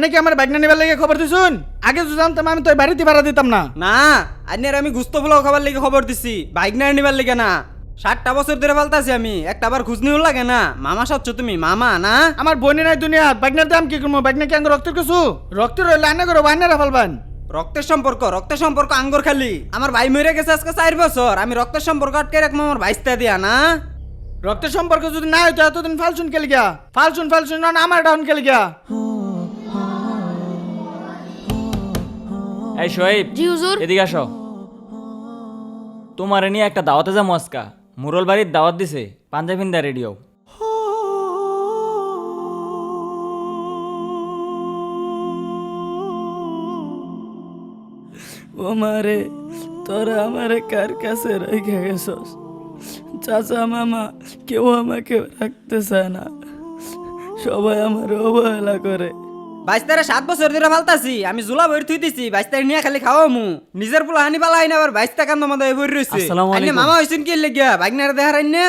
আনে কি আমার বাইক না নিবার লেগে খবর দিছুন? আগে তো জানতাম আমি তো বাড়িতে ভাড়া দিতাম না। না আইনের আমি গুস্ত পোলাও খাবার লেগে খবর দিছি বাইক না নিবার লেগে না। ষাটটা বছর ধরে ফালতাছি আমি একটা আবার খুঁজ নিও লাগে না। মামা সাচ্ছ তুমি মামা না? আমার বোনের নাই দুনিয়া বাইকনার দাম কি করব? বাইক কি আঙ্গ রক্তের কিছু? রক্তের রইলে আনে করো বাইনারা ফেলবান। রক্তের সম্পর্ক রক্তের সম্পর্ক আঙ্গুর খালি। আমার ভাই মরে গেছে আজকে চার বছর আমি রক্তের সম্পর্ক আটকে রাখব আমার ভাইস্তা দিয়া না? রক্তের সম্পর্ক যদি না হইতো এতদিন ফালছুন খেলে গিয়া ফালছুন ফালছুন না আমার ডাউন খেলে গিয়া এই শোয়েব জি হুজুর। এদিকে আসো। তোমার নিয়ে একটা দাওয়াতে যা মস্কা মুরল বাড়ির দাওয়াত দিছে পাঞ্জাবিন্দা রেডিও। ও মারে তোরা আমারে কার কাছে রেখে গেছস? চাচা মামা কেউ আমাকে রাখতে চায় না। সবাই আমার অবহেলা করে। বাইস্তারে সাত বছর ধরে ফালতাছি আমি জুলা বই থুই দিছি বাইস্তারে নিয়ে খালি খাওয়া মু নিজের পোলা হানি পালা আইনা আবার বাইস্তা কান্দ মতো বই রয়েছে আসসালামু আইনে আলাইকুম। মামা হইছেন কি লেগিয়া বাইক না দেখার আইনে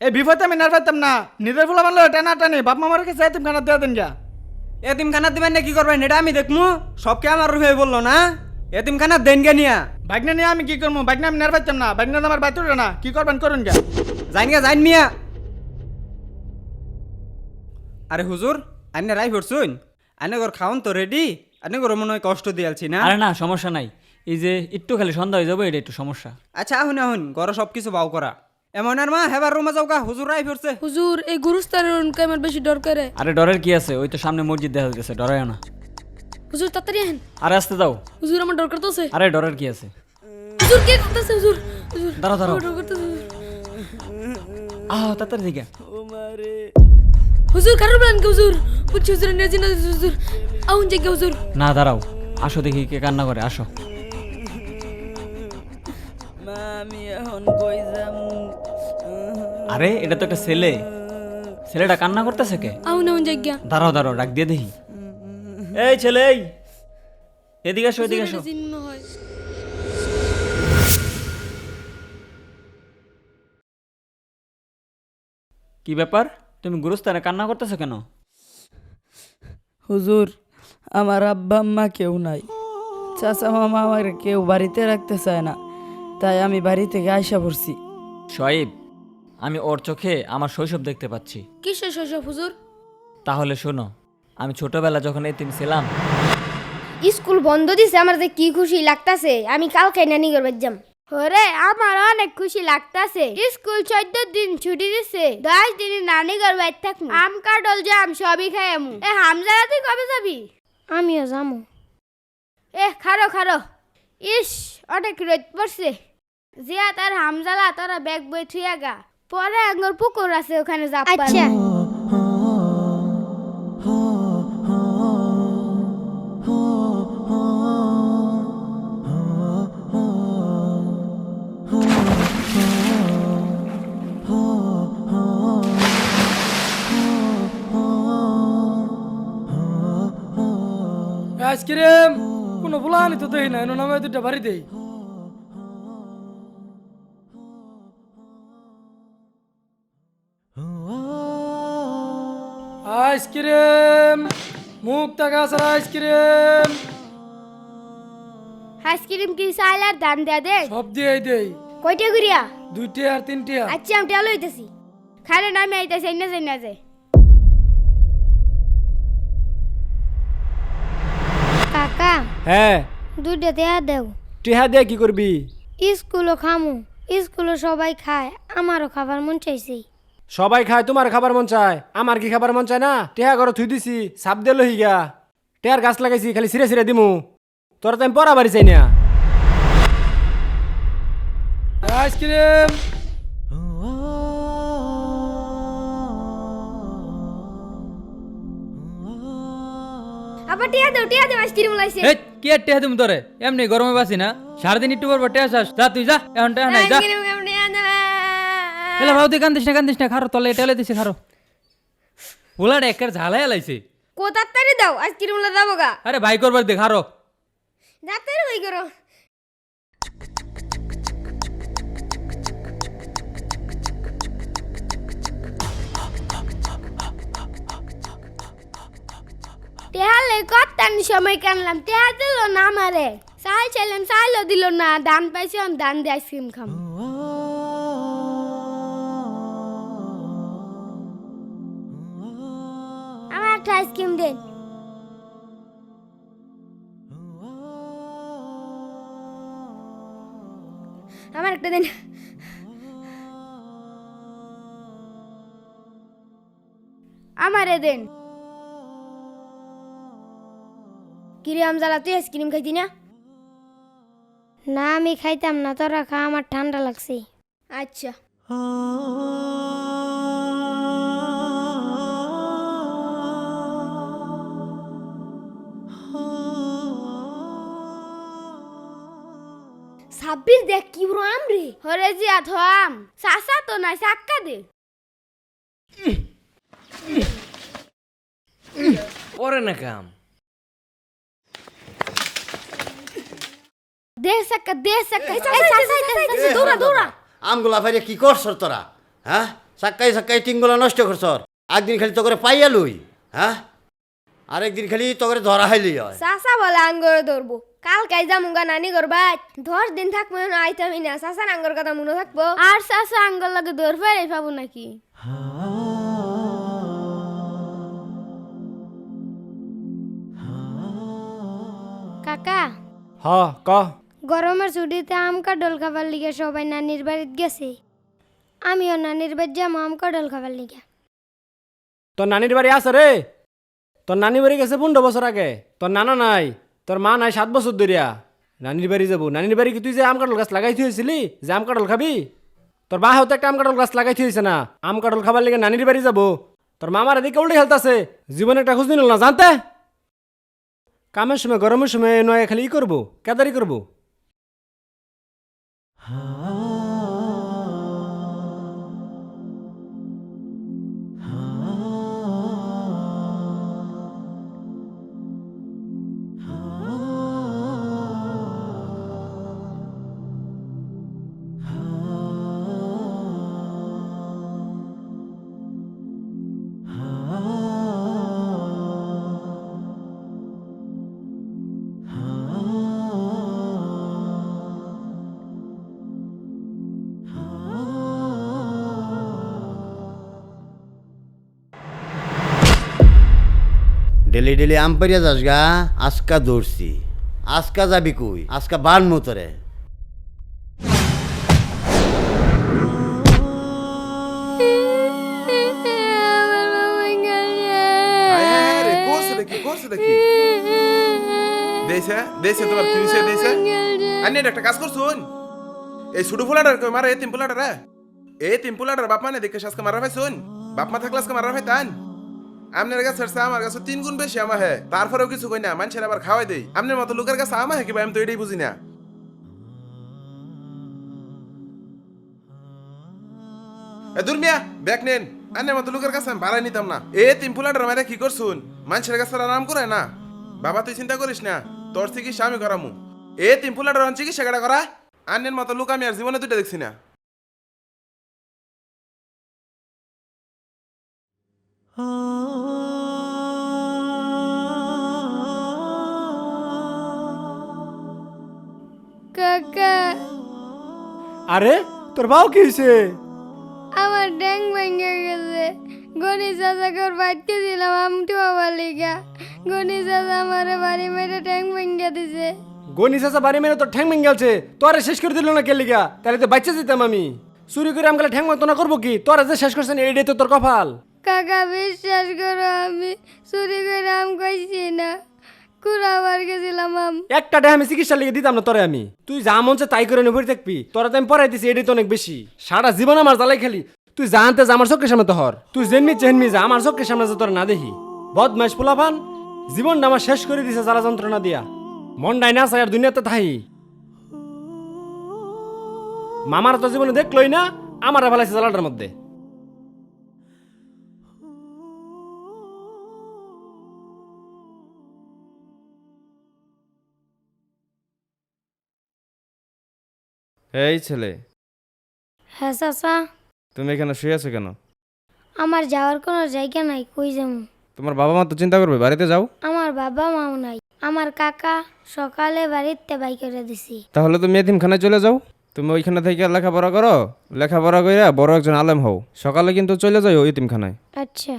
এই বিপদে আমি নার পাইতাম না। নিজের ফুলা মানলো টানা টানি বাপ মামার কাছে এতিম খানা দিয়ে দেন গিয়া। এতিম খানা দিবেন না কি করবেন এটা আমি দেখমু। সবকে আমার রুহে বলল না? এতিম খানা দেন গে নিয়া। বাইক না নিয়ে আমি কি করব বাইক না আমি নার পাইতাম না। বাইক না আমার বাইতুর না কি করবেন করুন গিয়া। যাইন গে যাইন মিয়া। আরে হুজুর আইনে রাই ভরছুন আইনে ঘর খাওন তো রেডি আইনে ঘর মনে হয় কষ্ট দিয়ালছি না? আরে না সমস্যা নাই। এই যে একটু খালি সন্ধ্যা হয়ে যাবে এটা একটু সমস্যা। আচ্ছা আহুন আহুন ঘর সব কিছু বাউ করা। এমন আর মা হেবার রুমে যাও গা হুজুর রাই ভরছে হুজুর এই গুরুস্থানের উনকে আমার বেশি ডর করে। আরে ডরের কি আছে? ওই তো সামনে মসজিদ দেখা যাচ্ছে ডরায় না। হুজুর তাড়াতাড়ি আহেন। আরে আসতে দাও। হুজুর আমার ডর করতেছে। আরে ডরের কি আছে? হুজুর কে করতেছে হুজুর? হুজুর দাঁড়াও দাঁড়াও। ডর করতেছে হুজুর। আহ তাড়াতাড়ি দিকে। ও মারে হুজুর কারও বলেন কি হুজুর? বুঝছি হুজুর এনার্জি না হুজুর আউন জায়গা হুজুর। না দাঁড়াও। আসো দেখি কে কান্না করে আসো। মা আমি এখন কই যামু? আরে এটা তো একটা ছেলে। ছেলেটা কান্না করতেছে কে? আউন আউন জায়গা দাঁড়াও দাঁড়াও ডাক দিয়ে দেখি। এই ছেলে এই। এদিকে আসো এদিকে আসো। কি ব্যাপার? তুমি গুরুস্থানে কান্না করতেছো কেন? হুজুর আমার আব্বা আম্মা কেউ নাই। চাচা মামা আমার কেউ বাড়িতে রাখতে চায় না। তাই আমি বাড়ি থেকে আইসা পড়ছি। শোয়েব আমি ওর চোখে আমার শৈশব দেখতে পাচ্ছি। কিসের শৈশব হুজুর? তাহলে শোনো আমি ছোটবেলা যখন এতিম ছিলাম স্কুল বন্ধ দিছে আমার যে কি খুশি লাগতাছে আমি কালকে নানি করবার যাম। ওরে আমার অনেক খুশি লাগতাছে। স্কুল চোদ্দ দিন ছুটি দিছে। দশ দিন নানি করবার থাকব আম কাটল জাম সবই খাই আমু। এ হামজারা তুই কবে যাবি? আমিও যামু। এ খারো খারো। ইস অনেক রোদ পড়ছে। জিয়া তার হামজালা তারা ব্যাগ বই থুয়া গা। পরে আঙ্গুর পুকুর আছে ওখানে যাব আচ্ছা। কোনো ফুলানি তো দেই না এনো নামে দুটা বাড়ি দেই। আইসক্রিম মুখ টাকা আছে আইসক্রিম। আইসক্রিম কি চাইলার দান দেয়া দে সব দিয়ে দেই। কয়টা গুড়িয়া দুইটা আর তিনটা আচ্ছা আমি টেলো হইতেছি খারে নামে আইতেছি না যাই না যে কাকা। হ্যাঁ। দুইটা দেয়া দেও। টিহা দিয়ে কি করবি? স্কুলও খামু স্কুলে সবাই খায় আমারও খাবার মন চাইছে। সবাই খায় তোমার খাবার মন চায়। আমার কি খাবার মন চায় না? টেহা ঘর থুই দিছি সাপ দে লহি গা টেহার গাছ লাগাইছি খালি সিরে সিরে দিমু। তোরা তো আমি পড়া বাড়ি চাই না। আইসক্রিম। আবার টিয়া দেও টিয়া দেও আইসক্রিম লাইছে কি আর টেহা তুমি তোরে? এমনি গরমে বাসি না? সারাদিন একটু পর টেহা চাস। যা তুই যা এখন টেহা নাই যা। এলা ভাও তুই কান্দিস না কান্দিস না খারো তলে টেলে দিছে খারো। পোলাটা একের ঝালাই লাইছে কোথার তারি দাও? আজ কিরমলা দাবো গা। আরে ভাই করবার দে খারো। তাড়াতাড়ি হই করো। টেহালে কত্তানি সময় কানলাম টেহা দিল না আমারে। চাই চাইলাম চাইলো দিল না, দান পাইছি দান দিয়ে আইসক্রিম খাম। আমার একটা আইসক্রিম দেন। আমার একটা দেন। আমারে দেন। কিরে আমজালা তুই আইসক্রিম খাইতি না? না আমি খাইতাম না তোরা খা আমার ঠান্ডা লাগছে। আচ্ছা। ছাব্বিশ দেখ কি বড় আম রে। হরে জিয়া থাম সাসা তো নাই সাক্কা দে। পরে না কাম দে সাক্কা দে সাক্কা এই সাসা দৌড়া দৌড়া। আমগুলা ফাইরে কি করছ তোরা? হ্যাঁ? সাক্কাই সাক্কাই টিংগুলা নষ্ট করছ একদিন খালি তো করে পাইয়া লই হ্যাঁ? আরেকদিন খালি তো করে ধরা হাইলি হয়। সাসা বলে আঙ্গরে ধরবো। কাল কাই যামু গা নানি করবা। দশ দিন থাকব না আইতামই না। সাসার আঙ্গর কথা মনে থাকব? আর সাসা আঙ্গর লাগে দৌড় ফেরে পাবো নাকি? কাকা। হ ক। গরমের ছুটিতে আম কাডল খাবার লিগে সবাই নানির বাড়িতে গেছে। আমিও নানির বাড়ি যাব আম কাডল খাবার লিগে। তোর নানির বাড়ি আছে রে? তোর নানি বাড়ি গেছে পনেরো বছর আগে। তোর নানা নাই, তোর মা নাই সাত বছর ধরিয়া। নানির বাড়ি যাব। নানির বাড়ি কি তুই যে আম কাঁঠাল গাছ লাগাই থুয়েছিলি যে আম কাঁঠাল খাবি? তোর মা হয়তো একটা আম কাঁঠাল গাছ লাগাই থুয়েছে না। আম কাঁঠাল খাবার লেগে নানির বাড়ি যাব। তোর মামার এদিকে উল্টে খেলতেছে। জীবনে একটা খোঁজ নিল না, জানতে? কামের সময়, গরমের সময় নয় খালি ই করব, কেদারি করব। Huh? ডেলি ডেলি আম পারিয়া যাস গা, আজকা দৌড়ছি। আজকা যাবি কই? আজকা বান মতরে। দেইছে দেইছে আনি কাজ কই, মারে তিন তিন বাপ দেখে পাইছুন বাপ মা থাকলে মারা পাইতান আমনের কাছে ছাড়ছে আমার কাছে তিন গুণ বেশি আমা হে। তারপরেও কিছু কই না, মানুষের আবার খাওয়াই দেই। আমনের মতো লোকের কাছে আমা হে কি আমি তো এটাই বুঝি না। এ দূর মিয়া, ব্যাগ নেন। আন্নের মতো লোকের কাছে আমি ভাড়াই নিতাম না। এ তিন মারে কি করছুন? মানুষের কাছে আরাম করে না। বাবা, তুই চিন্তা করিস না, তোর চিকিৎসা আমি করামু। এ তিন চিকিৎসা কেটা করা? আন্নের মতো লোক আমি আর জীবনে দুটো দেখছি না। আরে তোর বাও কি হয়েছে? আমার ড্যাং ভেঙে গেছে। গণি চাচা কর বাড়তে ছিলাম আমটু বাবার লিগা। গণি চাচা আমার বাড়ি মেরে ড্যাং ভেঙে দিছে। গনি চাচা বাড়ি মেরে তোর ঠ্যাং ভেঙে গেছে। তোরে শেষ করে দিল না কে লিগা? তাহলে তো বাচ্চা যেতাম আমি। চুরি করে আমগুলো ঠ্যাং মতো না করব কি? তোরা যে শেষ করছেন এইটাই তো তোর কপাল। কাকা বিশ্বাস করো আমি চুরি করে আম খাইছি না। কুড়াবার গেছিলাম একটা টাকা আমি চিকিৎসা লিখে দিতাম না তোরে আমি। তুই যা মন চায় তাই করে নেবই থাকবি। তোরা তো আমি পড়াই দিছি, এটাই তো অনেক বেশি। সারা জীবন আমার জ্বালাই খেলি। তুই জানতে যা, আমার চোখের সামনে তো হর। তুই জেনমি চেনমি যা, আমার চোখের সামনে যে তোর না দেখি। বদমাস পোলাপান, জীবনটা আমার শেষ করে দিছে জ্বালা যন্ত্রণা দিয়া। মন ডাই না চাই আর দুনিয়াতে থাই। মামার তো জীবনে দেখলই না, আমার ফেলাইছে জ্বালাটার মধ্যে। এই ছেলে। হ্যাঁ চাচা। তুমি এখানে শুয়ে আছো কেন? আমার যাওয়ার কোনো জায়গা নাই কই যাব? তোমার বাবা মা তো চিন্তা করবে বাড়িতে যাও। আমার বাবা মাও নাই আমার কাকা সকালে বাড়িতে বাই করে দিছি। তাহলে তুমি এতিমখানায় চলে যাও। তুমি ওইখানে থেকে লেখাপড়া করো। লেখাপড়া করে বড় একজন আলেম হও। সকালে কিন্তু চলে যাও ওই এতিমখানায়। আচ্ছা।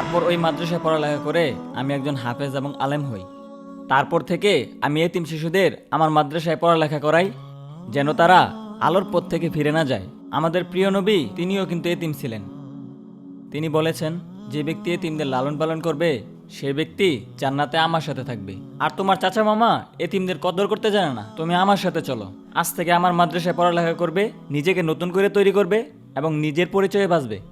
তারপর ওই মাদ্রাসায় পড়ালেখা করে আমি একজন হাফেজ এবং আলেম হই। তারপর থেকে আমি এতিম শিশুদের আমার মাদ্রাসায় পড়ালেখা করাই, যেন তারা আলোর পথ থেকে ফিরে না যায়। আমাদের প্রিয় নবী, তিনিও কিন্তু এতিম ছিলেন। তিনি বলেছেন, যে ব্যক্তি এতিমদের লালন পালন করবে, সে ব্যক্তি জান্নাতে আমার সাথে থাকবে। আর তোমার চাচা মামা এতিমদের কদর করতে জানে না। তুমি আমার সাথে চলো। আজ থেকে আমার মাদ্রাসায় পড়ালেখা করবে, নিজেকে নতুন করে তৈরি করবে এবং নিজের পরিচয়ে বাঁচবে।